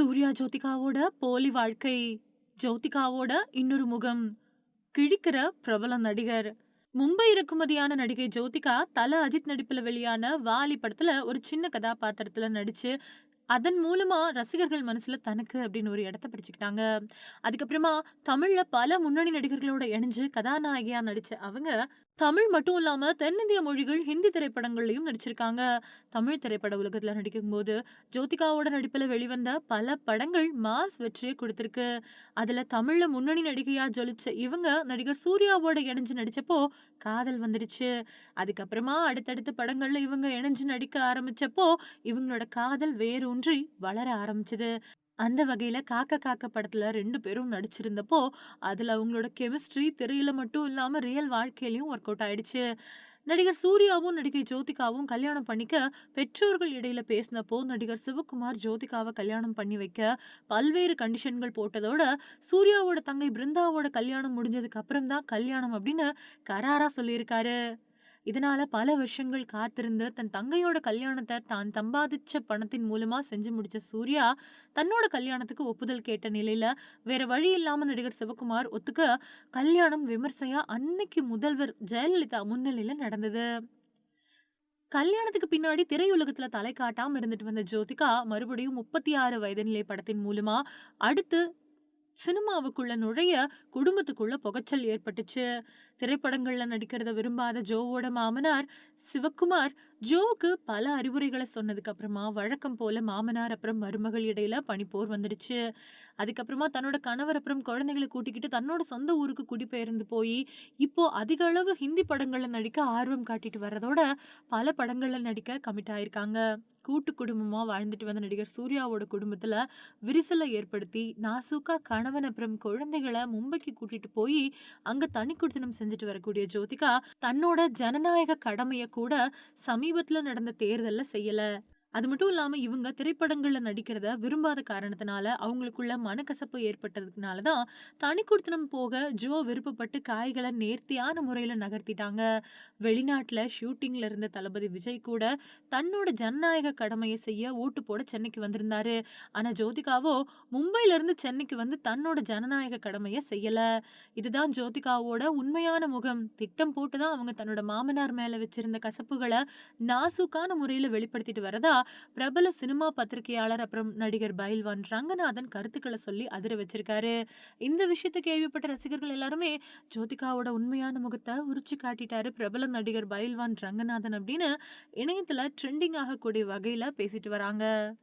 சூர்யா ஜோதிகாவோட போலி வாழ்க்கை ஜோதிகாவோட இன்னொரு முகம். கிழிக்கிற பிரபல நடிகர். மும்பை இறக்குமதியான நடிகை ஜோதிகா தல அஜித் நடிப்புல வெளியான வாலி படத்துல ஒரு சின்ன கதாபாத்திரத்துல நடிச்சு அதன் மூலமா ரசிகர்கள் மனசுல தனக்கு அப்படின்னு ஒரு இடத்த பிடிச்சுக்கிட்டாங்க. அதுக்கப்புறமா தமிழ்ல பல முன்னணி நடிகர்களோட இணைஞ்சு கதாநாயகியா நடிச்ச அவங்க தமிழ் மட்டும் இல்லாம தென்னிந்திய மொழிகள் ஹிந்தி திரைப்படங்கள்லையும் நடிச்சிருக்காங்க. தமிழ் திரைப்பட உலகத்துல நடிக்கும் போது ஜோதிகாவோட நடிப்புல வெளிவந்த பல படங்கள் மாஸ் வெற்றியை கொடுத்திருக்கு. அதுல தமிழ்ல முன்னணி நடிகையா ஜொலிச்ச இவங்க நடிகர் சூர்யாவோட இணைஞ்சு நடிச்சப்போ காதல் வந்துடுச்சு. அதுக்கப்புறமா அடுத்தடுத்த படங்கள்ல இவங்க இணைஞ்சு நடிக்க ஆரம்பிச்சப்போ இவங்களோட காதல் வேரூன்றி வளர ஆரம்பிச்சது. அந்த வகையில் காக்க காக்க படத்தில் ரெண்டு பேரும் நடிச்சிருந்தப்போ அதில் அவங்களோட கெமிஸ்ட்ரி திரையில மட்டும் இல்லாமல் ரியல் வாழ்க்கையிலையும் ஒர்க் அவுட் ஆயிடுச்சு. நடிகர் சூர்யாவும் நடிகை ஜோதிகாவும் கல்யாணம் பண்ணிக்க பெற்றோர்கள் இடையில பேசினப்போ நடிகர் சிவகுமார் ஜோதிகாவை கல்யாணம் பண்ணி வைக்க பல்வேறு கண்டிஷன்கள் போட்டதோட சூர்யாவோட தங்கை பிருந்தாவோட கல்யாணம் முடிஞ்சதுக்கு அப்புறம் தான் கல்யாணம் அப்படின்னு கராரா சொல்லியிருக்காரு. இதனால பல வருஷங்கள் காத்திருந்து தன் தங்கையோட கல்யாணத்தை தான் சம்பாதிச்ச பணத்தின் மூலமா செஞ்சு முடிச்ச சூர்யா தன்னோட கல்யாணத்துக்கு ஒப்புதல் கேட்ட நிலையில வேற வழி இல்லாம நடிகர் சிவகுமார் ஒத்துக்க கல்யாணம் விமர்சையா அன்னைக்கு முதல்வர் ஜெயலலிதா முன்னிலையில நடந்தது. கல்யாணத்துக்கு பின்னாடி திரையுலகத்துல தலை காட்டாம இருந்துட்டு வந்த ஜோதிகா மறுபடியும் முப்பத்தி ஆறு வயது நிலை படத்தின் மூலமா அடுத்து சினிமாவுக்குள்ள நுழைய குடும்பத்துக்குள்ள புகைச்சல் ஏற்பட்டுச்சு. திரைப்படங்கள்ல நடிக்கிறத விரும்பாத ஜோவோட மாமனார் சிவக்குமார் ஜோவுக்கு பல அறிவுரைகளை சொன்னதுக்கு அப்புறமா வழக்கம் போல மாமனார் அப்புறம் மருமகள் இடையில பனிப்போர் வந்துடுச்சு. அதுக்கப்புறமா தன்னோட கணவர் அப்புறம் குழந்தைகளை கூட்டிக்கிட்டு தன்னோட சொந்த ஊருக்கு குடிபெயர்ந்து போய் இப்போ அதிக அளவு ஹிந்தி படங்கள்ல நடிக்க ஆர்வம் காட்டிட்டு வர்றதோட பல படங்கள்ல நடிக்க கமிட் ஆயிருக்காங்க. கூட்டு குடும்பமாக வாழ்ந்துட்டு வந்த நடிகர் சூர்யாவோட குடும்பத்தில் விரிசலை ஏற்படுத்தி நாசூக்கா கணவன் அப்புறம் குழந்தைகளை மும்பைக்கு கூட்டிட்டு போய் அங்கே தனி குடித்தனம் செஞ்சுட்டு வரக்கூடிய ஜோதிகா தன்னோட ஜனநாயக கடமையை கூட சமீபத்தில் நடந்த தேர்தலில் செய்யல. அது மட்டும் இல்லாம இவங்க திரைப்படங்கள்ல நடிக்கிறத விரும்பாத காரணத்தினால அவங்களுக்குள்ள மனக்கசப்பு ஏற்பட்டதுனால தான் தனி குடுத்தனம் போக ஜோ விருப்பப்பட்டு காய்களை நேர்த்தியான முறையில நகர்த்திட்டாங்க. வெளிநாட்டுல ஷூட்டிங்ல இருந்த தளபதி விஜய் கூட தன்னோட ஜனநாயக கடமையை செய்ய ஓட்டு போட சென்னைக்கு வந்திருந்தாரு. ஆனா ஜோதிகாவோ மும்பைல இருந்து சென்னைக்கு வந்து தன்னோட ஜனநாயக கடமையை செய்யல. இதுதான் ஜோதிகாவோட உண்மையான முகம். திட்டம் போட்டுதான் அவங்க தன்னோட மாமனார் மேல வச்சிருந்த கசப்புகளை நாசுக்கான முறையில வெளிப்படுத்திட்டு வரதா பிரபல சினிமா பத்திரிகையாளர் அப்புறம் நடிகர் பயில்வான் ரங்கநாதன் கருத்துக்களை சொல்லி அதிர வச்சிருக்காரு. இந்த விஷயத்தை கேள்விப்பட்ட ரசிகர்கள் எல்லாருமே ஜோதிகாவோட உண்மையான முகத்தை உரிச்சு காட்டிட்டாரு பிரபல நடிகர் பைல்வான் ரங்கநாதன் அப்படின்னு இணையத்துல ட்ரெண்டிங் ஆகக்கூடிய வகையில பேசிட்டு வராங்க.